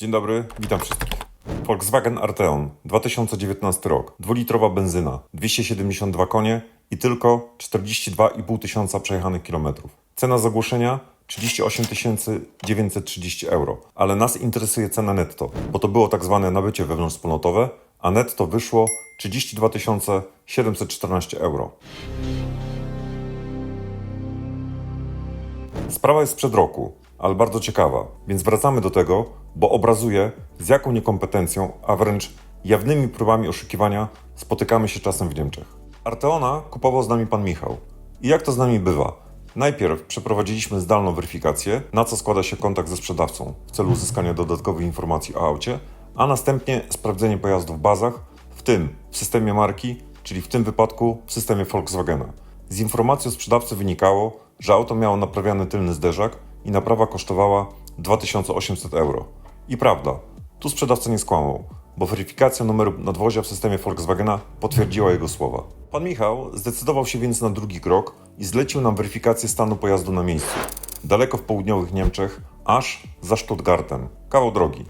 Dzień dobry, witam wszystkich. Volkswagen Arteon, 2019 rok, dwulitrowa benzyna, 272 konie i tylko 42,5 tysiąca przejechanych kilometrów. Cena zagłoszenia 38 930 euro, ale nas interesuje cena netto, bo to było tak zwane nabycie wewnątrzwspólnotowe, a netto wyszło 32 714 euro. Sprawa jest sprzed roku, ale bardzo ciekawa, więc wracamy do tego, bo obrazuje z jaką niekompetencją, a wręcz jawnymi próbami oszukiwania spotykamy się czasem w Niemczech. Arteona kupował z nami pan Michał. I jak to z nami bywa? Najpierw przeprowadziliśmy zdalną weryfikację, na co składa się kontakt ze sprzedawcą w celu uzyskania dodatkowych informacji o aucie, a następnie sprawdzenie pojazdu w bazach, w tym w systemie marki, czyli w tym wypadku w systemie Volkswagena. Z informacji od sprzedawcy wynikało, że auto miało naprawiany tylny zderzak i naprawa kosztowała 2800 euro. I prawda, tu sprzedawca nie skłamał, bo weryfikacja numeru nadwozia w systemie Volkswagena potwierdziła jego słowa. Pan Michał zdecydował się więc na drugi krok i zlecił nam weryfikację stanu pojazdu na miejscu, daleko w południowych Niemczech, aż za Stuttgartem. Kawał drogi.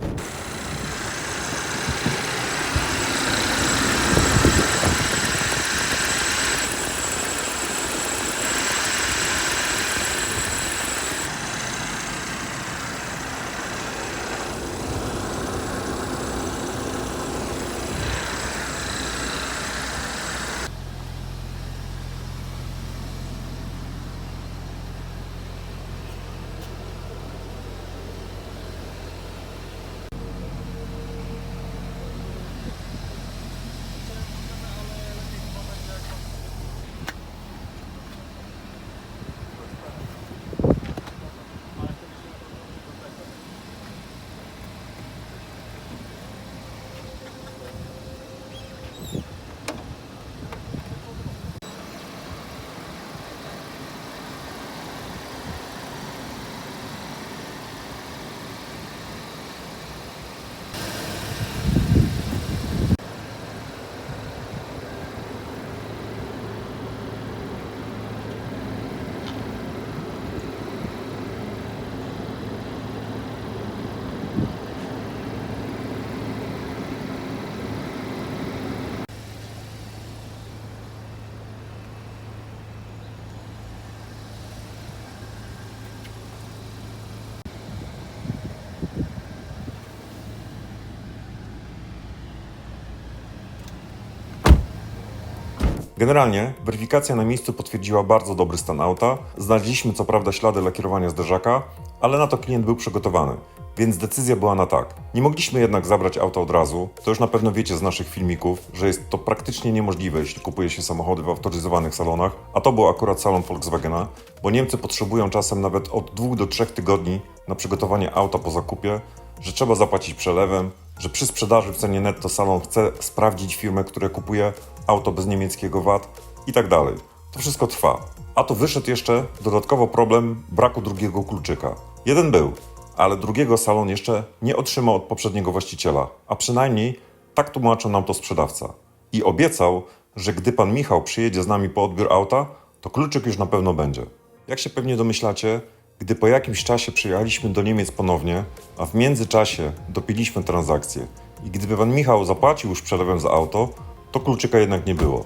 Generalnie weryfikacja na miejscu potwierdziła bardzo dobry stan auta. Znaleźliśmy co prawda ślady lakierowania zderzaka, ale na to klient był przygotowany, więc decyzja była na tak. Nie mogliśmy jednak zabrać auta od razu. To już na pewno wiecie z naszych filmików, że jest to praktycznie niemożliwe, jeśli kupuje się samochody w autoryzowanych salonach, a to był akurat salon Volkswagena, bo Niemcy potrzebują czasem nawet od 2 do 3 tygodni na przygotowanie auta po zakupie, że trzeba zapłacić przelewem, że przy sprzedaży w cenie netto salon chce sprawdzić firmę, która kupuje auto bez niemieckiego VAT i tak dalej. To wszystko trwa. A tu wyszedł jeszcze dodatkowo problem braku drugiego kluczyka. Jeden był, ale drugiego salon jeszcze nie otrzymał od poprzedniego właściciela, a przynajmniej tak tłumaczył nam to sprzedawca. I obiecał, że gdy pan Michał przyjedzie z nami po odbiór auta, to kluczyk już na pewno będzie. Jak się pewnie domyślacie, gdy po jakimś czasie przyjechaliśmy do Niemiec ponownie, a w międzyczasie dopiliśmy transakcję i gdyby pan Michał zapłacił już przelewem za auto, to kluczyka jednak nie było.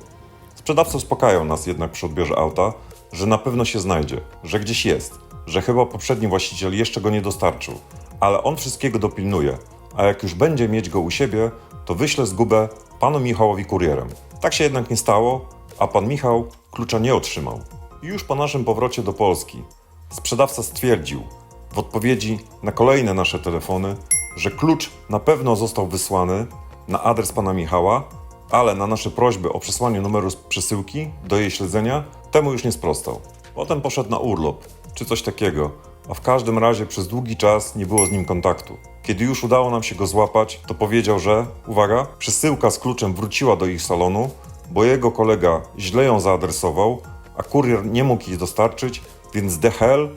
Sprzedawca uspokajał nas jednak przy odbiorze auta, że na pewno się znajdzie, że gdzieś jest, że chyba poprzedni właściciel jeszcze go nie dostarczył, ale on wszystkiego dopilnuje, a jak już będzie mieć go u siebie, to wyśle zgubę panu Michałowi kurierem. Tak się jednak nie stało, a pan Michał klucza nie otrzymał. Już po naszym powrocie do Polski sprzedawca stwierdził w odpowiedzi na kolejne nasze telefony, że klucz na pewno został wysłany na adres pana Michała, ale na nasze prośby o przesłanie numeru przesyłki do jej śledzenia temu już nie sprostał. Potem poszedł na urlop, czy coś takiego, a w każdym razie przez długi czas nie było z nim kontaktu. Kiedy już udało nam się go złapać, to powiedział, że, uwaga, przesyłka z kluczem wróciła do ich salonu, bo jego kolega źle ją zaadresował, a kurier nie mógł jej dostarczyć, więc DHL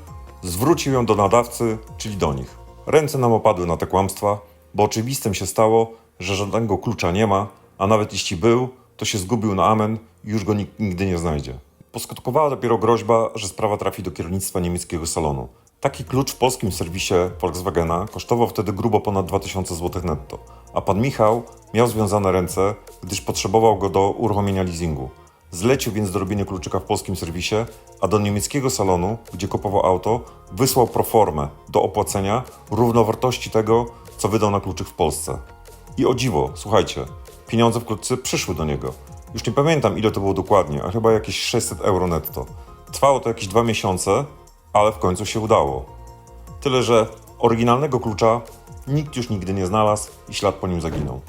zwrócił ją do nadawcy, czyli do nich. Ręce nam opadły na te kłamstwa, bo oczywistym się stało, że żadnego klucza nie ma, a nawet jeśli był, to się zgubił na amen i już go nikt nigdy nie znajdzie. Poskutkowała dopiero groźba, że sprawa trafi do kierownictwa niemieckiego salonu. Taki klucz w polskim serwisie Volkswagena kosztował wtedy grubo ponad 2000 zł netto, a pan Michał miał związane ręce, gdyż potrzebował go do uruchomienia leasingu. Zlecił więc dorobienie kluczyka w polskim serwisie, a do niemieckiego salonu, gdzie kupował auto, wysłał proformę do opłacenia równowartości tego, co wydał na kluczyk w Polsce. I o dziwo, słuchajcie, pieniądze wkrótce przyszły do niego. Już nie pamiętam ile to było dokładnie, a chyba jakieś 600 euro netto. Trwało to jakieś dwa miesiące, ale w końcu się udało. Tyle, że oryginalnego klucza nikt już nigdy nie znalazł i ślad po nim zaginął.